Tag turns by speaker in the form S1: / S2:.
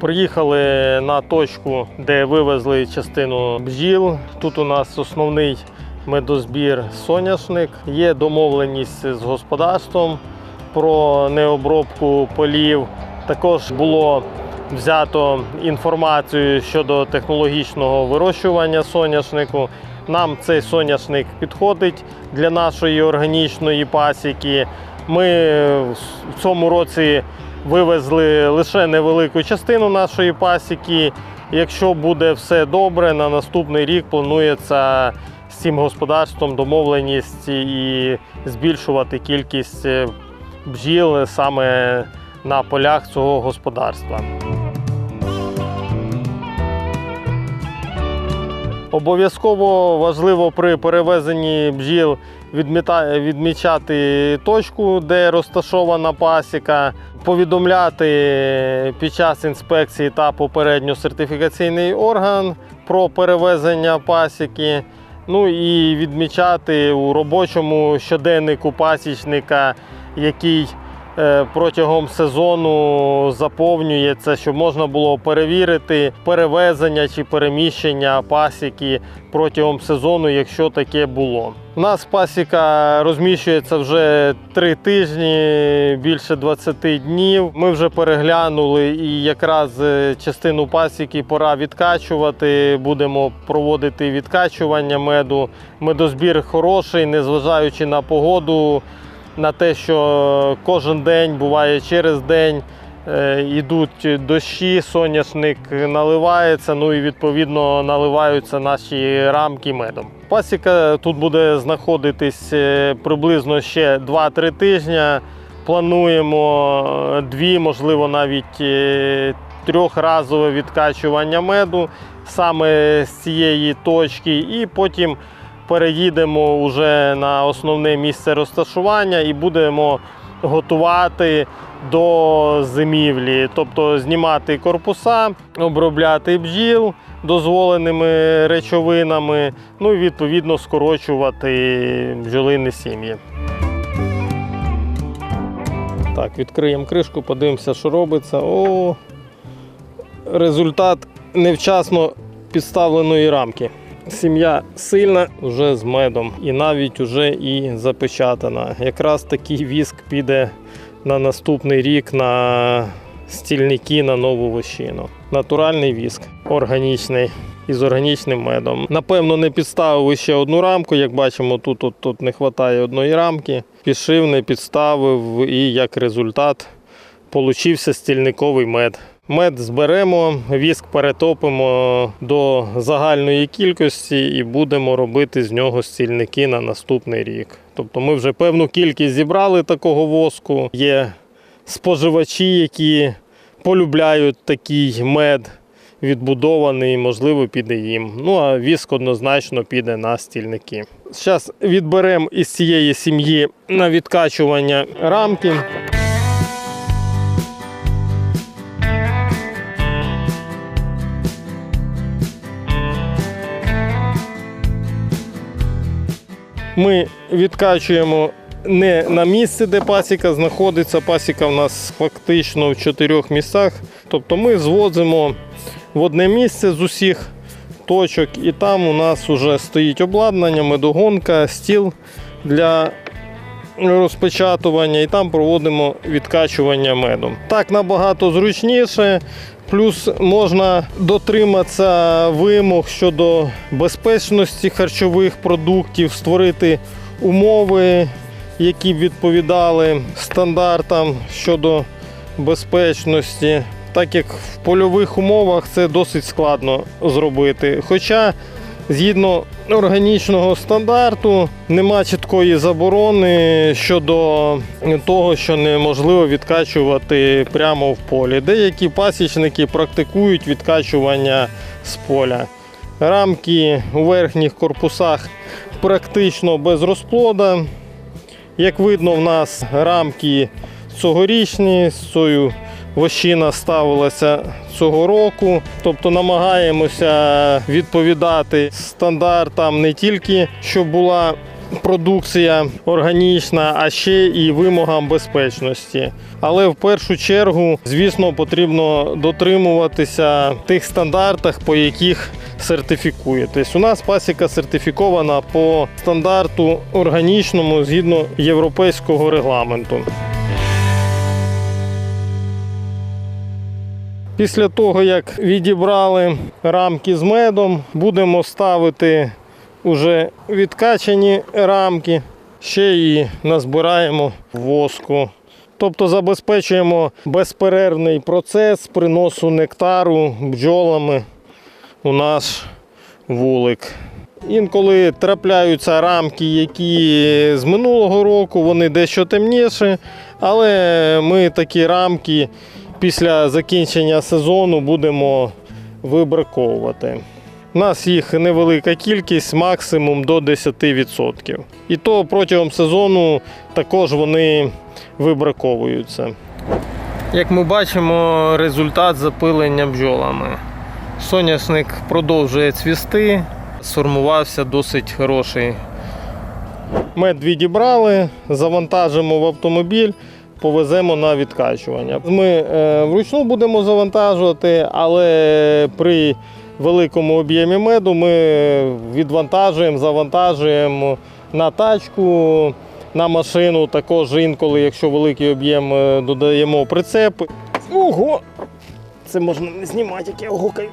S1: Приїхали на точку, де вивезли частину бджіл. Тут у нас основний медозбір соняшник. Є домовленість з господарством про необробку полів. Також було взято інформацію щодо технологічного вирощування соняшнику. Нам цей соняшник підходить для нашої органічної пасіки. Ми в цьому році вивезли лише невелику частину нашої пасіки. Якщо буде все добре, на наступний рік планується з цим господарством домовленість і збільшувати кількість е, бджіл саме на полях цього господарства. Обов'язково важливо при перевезенні бджіл відмічати точку, де розташована пасіка, повідомляти під час інспекції та попередньо сертифікаційний орган про перевезення пасіки. Ну і відмічати у робочому щоденнику пасічника, який е, протягом сезону заповнюється, щоб можна було перевірити перевезення чи переміщення пасіки протягом сезону, якщо таке було. У нас пасіка розміщується вже три тижні, більше 20 днів. Ми вже переглянули і якраз е, частину пасіки пора відкачувати. Будемо проводити відкачування меду. Медозбір хороший, незважаючи на погоду на те, що кожен день буває через день. е, Йдуть дощі, соняшник наливається, ну і відповідно наливаються наші рамки медом. Пасіка тут буде знаходитись е, приблизно ще 2-3 тижні. Плануємо е, дві, можливо, навіть е, трьохразове відкачування меду саме з цієї точки, і потім переїдемо вже на основне місце розташування і будемо готувати до зимівлі, тобто знімати корпуса, обробляти бджіл дозволеними речовинами, ну і відповідно скорочувати бджолині сім'ї. Так, відкриємо кришку, подивимося, що робиться. О, результат невчасно підставленої рамки. Сім'я сильна, вже з медом і навіть вже і запечатана. Якраз такий віск піде на наступний рік на стільники на нову вощину. Натуральний віск, органічний із органічним медом. Напевно, не підставив ще одну рамку. Як бачимо, тут, тут, тут не вистачає одної рамки. Пішив, не підставив, і як результат получився стільниковий мед. Мед зберемо, віск перетопимо до загальної кількості і будемо робити з нього стільники на наступний рік. Тобто ми вже певну кількість зібрали такого воску. Є споживачі, які полюбляють такий мед відбудований, можливо, піде їм. Ну а віск однозначно піде на стільники. Зараз відберемо із цієї сім'ї на відкачування рамки. Ми відкачуємо не на місці, де пасіка знаходиться. Пасіка в нас фактично в чотирьох місцях. Тобто ми звозимо в одне місце з усіх точок, і там у нас вже стоїть обладнання, медогонка, стіл для розпечатування, і там проводимо відкачування меду. Так набагато зручніше. Плюс можна дотриматися вимог щодо безпечності харчових продуктів, створити умови, які б відповідали стандартам щодо безпечності. Так як в польових умовах це досить складно зробити. Хоча згідно органічного стандарту нема чіткої заборони щодо того, що неможливо відкачувати прямо в полі. Деякі пасічники практикують відкачування з поля. Рамки у верхніх корпусах практично без розплода. Як видно, в нас рамки цьогорічні, з цією вощина ставилася цього року. Тобто намагаємося відповідати стандартам не тільки щоб була продукція органічна, а ще і вимогам безпечності. Але в першу чергу, звісно, потрібно дотримуватися тих стандартах, по яких сертифікує. Тобто у нас пасіка сертифікована по стандарту органічному згідно європейського регламенту. Після того, як відібрали рамки з медом, будемо ставити уже відкачані рамки, ще і назбираємо воску. Тобто забезпечуємо безперервний процес приносу нектару бджолами у наш вулик. Інколи трапляються рамки, які з минулого року, вони дещо темніші, але ми такі рамки після закінчення сезону будемо вибраковувати. У нас їх невелика кількість, максимум до 10%. І то протягом сезону також вони вибраковуються. Як ми бачимо, результат запилення бджолами. Соняшник продовжує цвісти, сформувався досить хороший. Мед відібрали, завантажимо в автомобіль, повеземо на відкачування. Ми е, вручну будемо завантажувати, але при великому об'ємі меду ми відвантажуємо, завантажуємо на тачку, на машину. Також інколи, якщо великий об'єм, е, додаємо прицеп. Ого! Це можна не знімати, як я гукаю.